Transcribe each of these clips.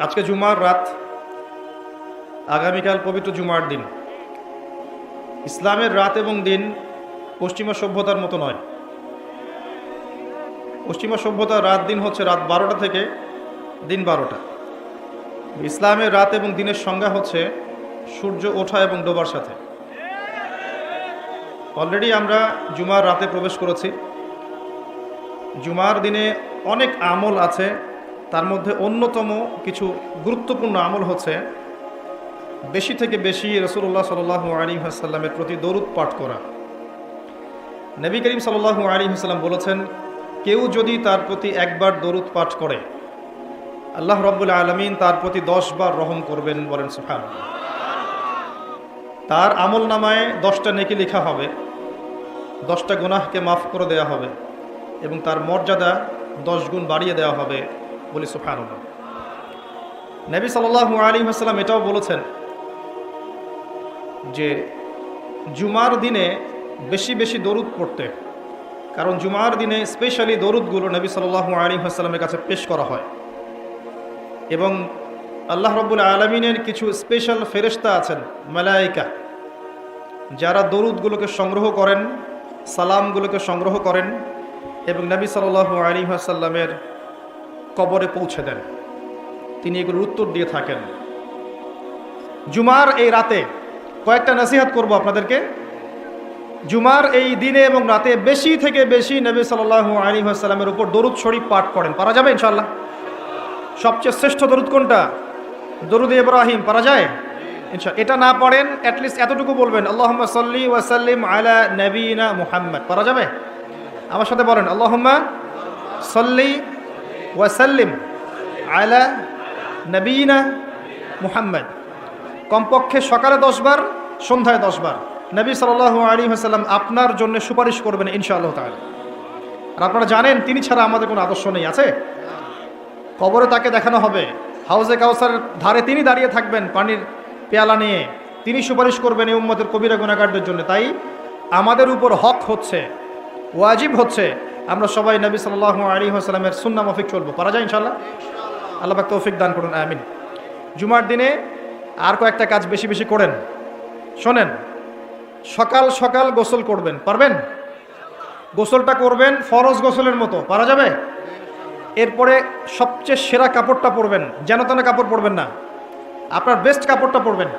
আজকে জুমার রাত, আগামীকাল পবিত্র জুমার দিন। ইসলামের রাত এবং দিন পশ্চিমা সভ্যতার মতো নয়। পশ্চিমা সভ্যতার রাত দিন হচ্ছে রাত বারোটা থেকে দিন বারোটা। ইসলামের রাত এবং দিনের সংজ্ঞা হচ্ছে সূর্য ওঠা এবং ডোবার সাথে। অলরেডি আমরা জুমার রাতে প্রবেশ করেছি। জুমার দিনে অনেক আমল আছে তার মধ্যে অন্যতম কিছু গুরুত্বপূর্ণ আমল হচ্ছে বেশি থেকে বেশি রসুল্লাহ সাল আলী প্রতি দরুদ পাঠ করা। নবী করিম সাল আলী হাসাল্লাম বলেছেন, কেউ যদি তার প্রতি একবার দরুদ পাঠ করে, আল্লাহ রব্বুল আলমিন তার প্রতি দশ বার রহম করবেন বলেন সুফান তার আমল নামায় দশটা নেকি লেখা হবে, দশটা গুনাহকে মাফ করে দেয়া হবে এবং তার মর্যাদা দশ গুণ বাড়িয়ে দেওয়া হবে। বলি সুফান নবী সাল্লাহ আলী হাসাল্লাম এটাও বলেছেন যে, জুমার দিনে বেশি বেশি দরুদ পড়তে। কারণ জুমার দিনে স্পেশালি দরুদগুলো নবী সাল্লাহ আলী হাসাল্লামের কাছে পেশ করা হয়। এবং আল্লাহ রব্বুল আলমিনের কিছু স্পেশাল ফেরেস্তা আছেন মালাইকা যারা দরুদগুলোকে সংগ্রহ করেন, সালামগুলোকে সংগ্রহ করেন এবং নবী সাল্লাহ আলী আসাল্লামের কবরে পৌঁছে দেন। তিনি এগুলোর উত্তর দিয়ে থাকেন। জুমার এই রাতে কয়েকটা নসিহাত করব আপনাদেরকে। জুমার এই দিনে এবং রাতে বেশি থেকে বেশি নবী সাল্লাহ আলী আসাল্লামের উপর দরুদ শরীফ পাঠ করেন। পারা যাবে ইনশাল্লাহ সবচেয়ে শ্রেষ্ঠ দরুদ কোনটা? দরুদ ইব্রাহিম, পারা যায়? ইনশা এটা না পড়েন অ্যাটলিস্ট এতটুকু বলবেন আল্লাহ সাল্লি ওয়াসাল্লিম আলা নবীনা মুহাম্মদ। পারা যাবে? আমার সাথে বলেন, আল্লাহম্মা সল্লি ওয়াসাল্লিম আলা নবীনা মুহাম্মদ। কমপক্ষে সকালে দশবার, সন্ধ্যায় দশবার নবী সাল আলী হাসাল্লাম আপনার জন্য সুপারিশ করবেন ইনশাআল্লাহ তাহলে আর আপনারা জানেন, তিনি ছাড়া আমাদের কোনো আদর্শ নেই, আছে? কবরে তাকে দেখানো হবে। হাউজে কাউসার ধারে তিনি দাঁড়িয়ে থাকবেন পানির পেয়ালা নিয়ে। তিনি সুপারিশ করবেন এই উম্মতের কবিরা গুণাগারদের জন্য। তাই আমাদের উপর হক হচ্ছে, ওয়াজিব হচ্ছে আমরা সবাই নবী সাল্লাহ আলী হাসলামের সুন্না মফিক চলবো। পারা যায় ইনশাল্লাহ আল্লাহ পাক তৌফিক দান করুন, আমিন। জুমার দিনে আর কয়েকটা কাজ বেশি বেশি করেন। শোনেন, সকাল সকাল গোসল করবেন, পারবেন? গোসলটা করবেন ফরজ গোসলের মতো, পারা যাবে? এরপরে সবচেয়ে সেরা কাপড়টা পরবেন, যেন তেন কাপড় পরবেন না। আপনার বেস্ট কাপড়টা পরবেন।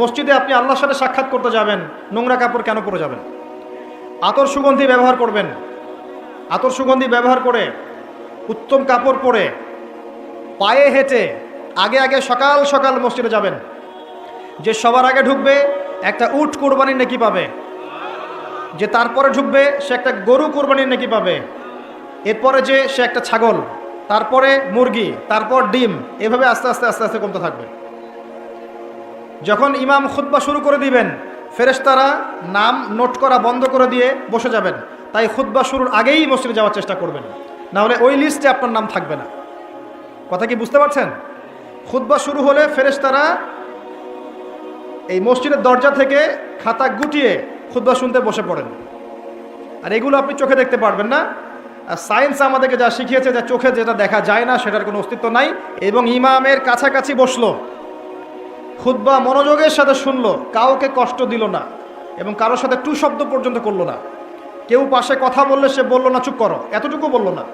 মসজিদে আপনি আল্লাহর সাথে সাক্ষাৎ করতে যাবেন, নোংরা কাপড় কেন পরে যাবেন? আতর সুগন্ধি ব্যবহার করবেন আতর সুগন্ধি ব্যবহার করে, উত্তম কাপড় পরে, পায়ে হেঁটে, আগে আগে সকাল সকাল মসজিদে যাবেন। যে সবার আগে ঢুকবে, একটা উট কোরবানির নাকি পাবে। যে তারপরে ঢুকবে, সে একটা গরু কোরবানির নাকি পাবে। এরপরে যে সে একটা ছাগল, তারপরে মুরগি, তারপর ডিম, এভাবে আস্তে আস্তে আস্তে আস্তে কমতে থাকবে। যখন ইমাম খুদ্া শুরু করে দিবেন, ফেরেশতারা নাম নোট করা বন্ধ করে দিয়ে বসে যাবেন। তাই খুদ্া শুরুর আগেই মসজিদে যাওয়ার চেষ্টা করবেন। না হলে ওই লিস্টে আপনার নাম থাকবে না। কথা কি বুঝতে পারছেন? খুদ্া শুরু হলে ফেরেশতারা এই মসজিদের দরজা থেকে খাতা গুটিয়ে খুদ্া শুনতে বসে পড়েন। আর এগুলো আপনি চোখে দেখতে পারবেন না। আর সায়েন্স আমাদেরকে যা শিখিয়েছে, যা চোখে যেটা দেখা যায় না, সেটার কোনো অস্তিত্ব নাই। এবং ইমামের কাছাকাছি বসল। খুদ্া মনোযোগের সাথে শুনলো, কাউকে কষ্ট দিল না এবং কারোর সাথে টু শব্দ পর্যন্ত করল না। কেউ পাশে কথা বললে সে বলল, না, চুপ করো। এতটুকু বলল না।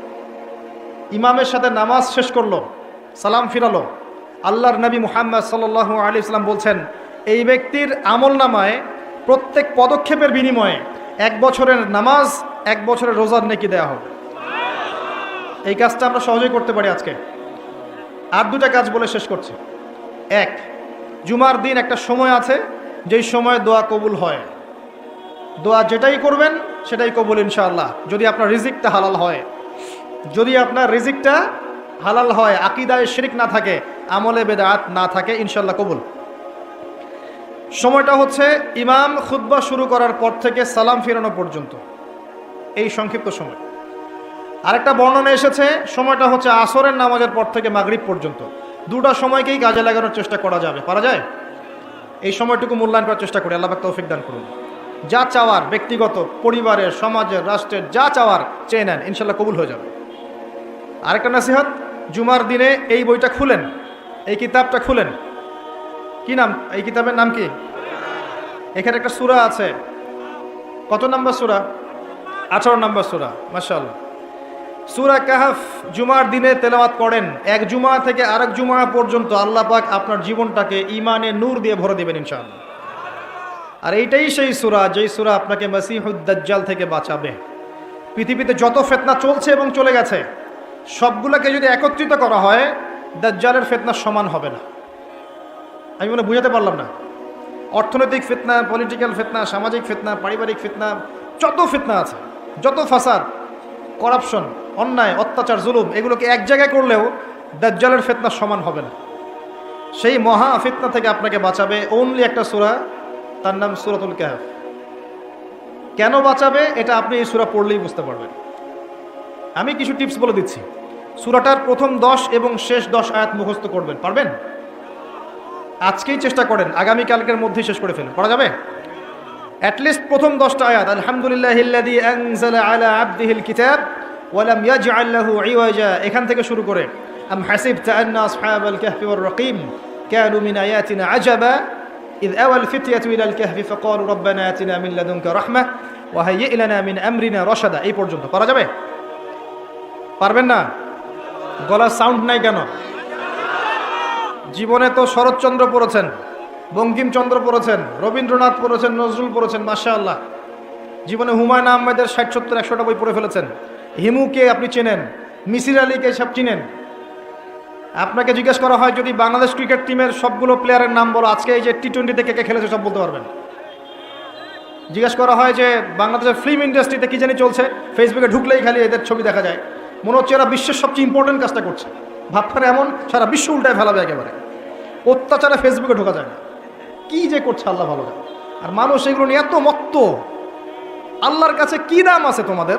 ইমামের সাথে নামাজ শেষ করল, সালাম ফিরালো। আল্লাহর নবী মুহাম্মদ সাল্লাহ আলি ইসলাম বলছেন, এই ব্যক্তির আমল নামায় প্রত্যেক পদক্ষেপের বিনিময়ে এক বছরের নামাজ, এক বছরের রোজার নেকি দেওয়া হবে। এই কাজটা আমরা সহজেই করতে পারি আজকে। আর দুটা কাজ বলে শেষ করছি। এক, জুমার দিন একটা সময় আছে, যেই সময় দোয়া কবুল হয়। দোয়া যেটাই করবেন সেটাই কবুল ইনশাআল্লাহ। যদি আপনার রিজিকটা হালাল হয়। যদি আপনার রিজিকটা হালাল হয়, আকিদায় শিরিক না থাকে, আমলে বেদাত না থাকে ইনশাল্লাহ কবুল। সময়টা হচ্ছে ইমাম খুদ্া শুরু করার পর থেকে সালাম ফেরানো পর্যন্ত। এই সংক্ষিপ্ত সময়। আরেকটা বর্ণনা এসেছে, সময়টা হচ্ছে আসরের নামাজের পর থেকে মাগরিব পর্যন্ত। দুটা সময়কেই কাজে লাগানোর চেষ্টা করা যাবে। পারা যায়? এই সময়টুকু মূল্যায়ন করার চেষ্টা করি। আল্লাহ তৌফিক দান করুন। যা চাওয়ার ব্যক্তিগত, পরিবারের, সমাজের, রাষ্ট্রের যা চাওয়ার চেয়ে নেন, ইনশাল্লাহ কবুল হয়ে যাবে। আরেকটা নাসিহত, জুমার দিনে এই বইটা খুলেন, এই কিতাবটা খুলেন। কি নাম? এই কিতাবের নাম কি? এখানে একটা সুরা আছে। কত নম্বর সুরা? আঠারো নাম্বার সুরা, মাশাআল্লাহ। সুরা কাহাফ জুমার দিনে তেলাওয়াত করেন। এক জুমা থেকে আরেক জুমা পর্যন্ত আল্লাহ পাক আপনার জীবনটাকে ইমানে নূর দিয়ে ভরে দেবেন, ইনশাআল্লাহ। আর এইটাই সেই সূরা, যেই সূরা আপনাকে মাসিহুদ্দাজ্জাল থেকে বাঁচাবে। পৃথিবীতে যত ফেতনা চলছে এবং চলে গেছে, সবগুলোকে যদি একত্রিত করা হয়, দাজ্জালের ফেতনা সমান হবে না। আমি মনে বুঝাতে পারলাম না। অর্থনৈতিক ফিতনা পলিটিক্যাল ফেতনা, সামাজিক ফিতনা, পারিবারিক ফিতনা, যত ফিতনা আছে, যত ফাসাদ করাপশন অন্যায়, অত্যাচার, জুলুম, এগুলোকে এক জায়গায় করলেও দাজ্জালের ফেতনা সমান হবে না। সেই মহা ফিতনা থেকে আপনাকে বাঁচাবে। ওনলি একটা সূরা তার নাম সূরাতুল কাহফ। কেন বাঁচাবে এটা আপনি এই সূরা পড়লেই বুঝতে পারবেন। আমি কিছু টিপস বলে দিচ্ছি। সুরাটার প্রথম দশ এবং শেষ দশ আয়াত মুখস্থ করবেন, পারবেন? আজকেই চেষ্টা করেন, আগামী কালকের মধ্যেই শেষ করে ফেলুন, করা যাবে? অ্যাটলিস্ট প্রথম দশটা আয়াত, আলহামদুলিল্লাহ কিতাব এখান থেকে শুরু করে, আম হাসিবতা আন্না আসহাবাল কাহফি ওয়ার রাকিম, কানু মিন আয়াতিনা আজাবা। إذ أوى الفتية إلى الكهف فقالوا ربنا آتنا من لدنك رحمة وهيئ لنا من أمرنا رشدا এই পর্যন্ত পারা যাবে পারবেন না গলার সাউন্ড নাই কেন জীবনে তো শরৎচন্দ্র পড়েছেন বঙ্কিমচন্দ্র পড়েছেন রবীন্দ্রনাথ পড়েছেন নজরুল পড়েছেন মাসা আল্লাহ জীবনে হুমায়ুন আহমেদের ষাট সত্তর একশোটা বই পড়ে ফেলেছেন হিমুকে আপনি চেনেন মিসির আলীকে সব চিনেন আপনাকে জিজ্ঞেস করা হয় যদি বাংলাদেশ ক্রিকেট টিমের সবগুলো প্লেয়ারের নাম বলো, আজকে এই যে টি টোয়েন্টিতে কে কে খেলেছে সব বলতে পারবেন। জিজ্ঞেস করা হয় যে বাংলাদেশের ফিল্ম ইন্ডাস্ট্রিতে কি জানি চলছে ফেসবুকে ঢুকলেই খালি এদের ছবি দেখা যায়। মনে হচ্ছে এরা বিশ্বের সবচেয়ে ইম্পর্টেন্ট কাজটা করছে। ভাবখানে এমন, সারা বিশ্ব উল্টায় ফেলাবে একেবারে। অত্যাচারে ফেসবুকে ঢোকা যায় না। কি যে করছে আল্লাহ ভালো জানে। আর মানুষ এগুলো নিয়ে এত মত্ত। আল্লাহর কাছে কি দাম আছে তোমাদের?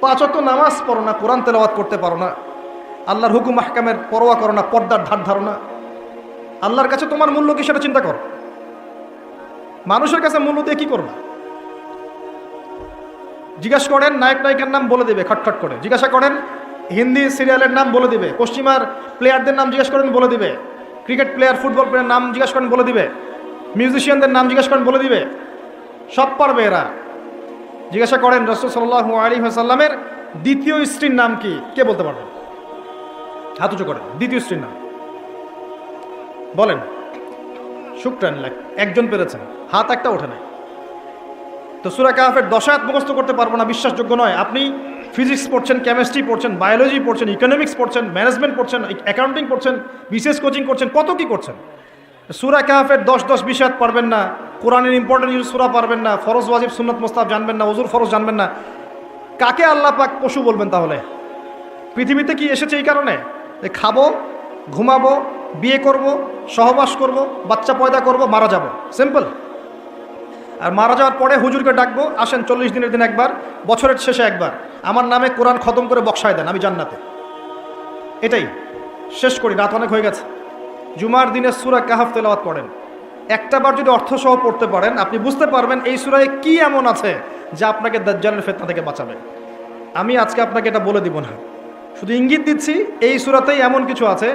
পাঁচত নামাজ পড়ো না, কোরআন তেলাওয়াত করতে পারো না। আল্লাহর হুকুম মাহকামের পরোয়া করো না, পর্দার ধার ধারো না। আল্লাহর কাছে তোমার মূল্য কি সেটা চিন্তা করো। মানুষের কাছে মূল্য দিয়ে কি করবে? জিজ্ঞাসা করেন, নায়ক নায়িকার নাম বলে দেবে, খটখট করে। জিজ্ঞাসা করেন, হিন্দি সিরিয়ালের নাম বলে দিবে, পশ্চিমার প্লেয়ারদের নাম জিজ্ঞাসা করেন, বলে দিবে। ক্রিকেট প্লেয়ার, ফুটবল প্লেয়ার নাম জিজ্ঞাসা করেন, বলে দিবে। মিউজিশিয়ানদের নাম জিজ্ঞাসা করেন, বলে দিবে। সব পারবে এরা। জিজ্ঞাসা করেন, রসুল সাল্লাহ আলী সাল্লামের দ্বিতীয় স্ত্রীর নাম কি? কে বলতে পারবে? হাত উঁচু করেন দ্বিতীয় স্ত্রীর নাম। বলেন শুক্রান একজন পেরেছেন, হাত একটা ওঠে নাই। তো সুরা কাহাফের দশায়াত মুখস্থ করতে পারব না, বিশ্বাসযোগ্য নয়। আপনি ফিজিক্স পড়ছেন, কেমিস্ট্রি পড়ছেন, বায়োলজি পড়ছেন ইকোনমিক্স পড়ছেন ম্যানেজমেন্ট পড়ছেন অ্যাকাউন্টিং পড়ছেন, বিশেষ কোচিং করছেন, কত কি করছেন। সুরা কাহাফের দশ দশ বিষয়াত পারবেন না, কোরআনের ইম্পর্টেন্ট ইউজ সুরা পারবেন না, ফরজ ওয়াজিব সুন্নত মোস্তাব জানবেন না ওজুর ফরজ জানবেন না। কাকে আল্লাহ পাক পশু বলবেন তাহলে? পৃথিবীতে কি এসেছে এই কারণে? খাব, ঘুমাবো, বিয়ে করব, সহবাস করব, বাচ্চা পয়দা করব, মারা যাব। সিম্পল আর মারা যাওয়ার পরে হুজুরকে ডাকবো, আসেন চল্লিশ দিনের দিন একবার, বছরের শেষে একবার। আমার নামে কোরআন খতম করে বক্সায় দেন, আমি জান্নাতে। এটাই। শেষ করি, রাত অনেক হয়ে গেছে। জুমার দিনে সুরা কাহাফ তেলাওয়াত পড়েন। একটা বার যদি অর্থসহ পড়তে পারেন, আপনি বুঝতে পারবেন এই সুরায় কি এমন আছে যা আপনাকে দাজ্জালের ফেতনা থেকে বাঁচাবে। আমি আজকে আপনাকে এটা বলে দিব না। শুধু ইঙ্গিত দিচ্ছি, এই সুরাতেই এমন কিছু আছে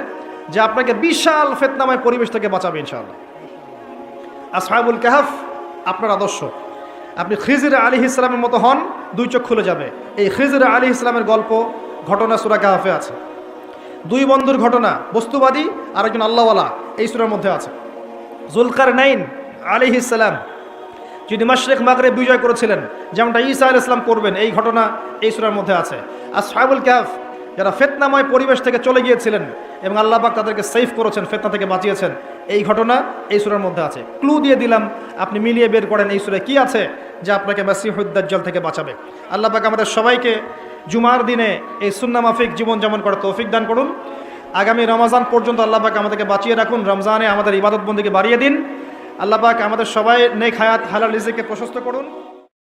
যে আপনাকে বিশাল ফেতনাময় পরিবেশ থেকে বাঁচাবে ইনশাআল্লাহ। আসহাবুল কাহাফ, আপনার আদর্শ। আপনি খিজির আলী ইসলামের মতো হন, দুই চোখ খুলে যাবে। এই খিজির আলী ইসলামের গল্প, ঘটনা সুরা কাহাফে আছে। দুই বন্ধুর ঘটনা, বস্তুবাদী আর একজন আল্লাহওয়ালা, এই সুরার মধ্যে আছে। জুলকার নাইন আলী ইসলাম যিনি মাশরেক মাগরে বিজয় করেছিলেন, যেমনটা ঈসা আল ইসলাম করবেন এই ঘটনা এই সুরার মধ্যে আছে। আর সাহেবুল ক্যাফ যারা ফেতনাময় পরিবেশ থেকে চলে গিয়েছিলেন এবং আল্লাহবাক তাদেরকে সেফ করেছেন, ফেতনা থেকে বাঁচিয়েছেন, এই ঘটনা এই সুরের মধ্যে আছে। ক্লু দিয়ে দিলাম, আপনি মিলিয়ে বের করেন এই সুরে কি আছে যা আপনাকে মাসিহুদ্দাজ্জাল থেকে বাঁচাবে। আল্লাহবাক আমাদের সবাইকে জুমার দিনে এই সুন্না মাফিক জীবন যেমন করে তৌফিক দান করুন। আগামী রমজান পর্যন্ত আল্লাহবাক আমাদেরকে বাঁচিয়ে রাখুন, রমজানে আমাদের ইবাদতবন্দিকে বাড়িয়ে দিন। আল্লাহবাক আমাদের সবাই নেক হায়াত, হালাল রিজিকে প্রশস্ত করুন।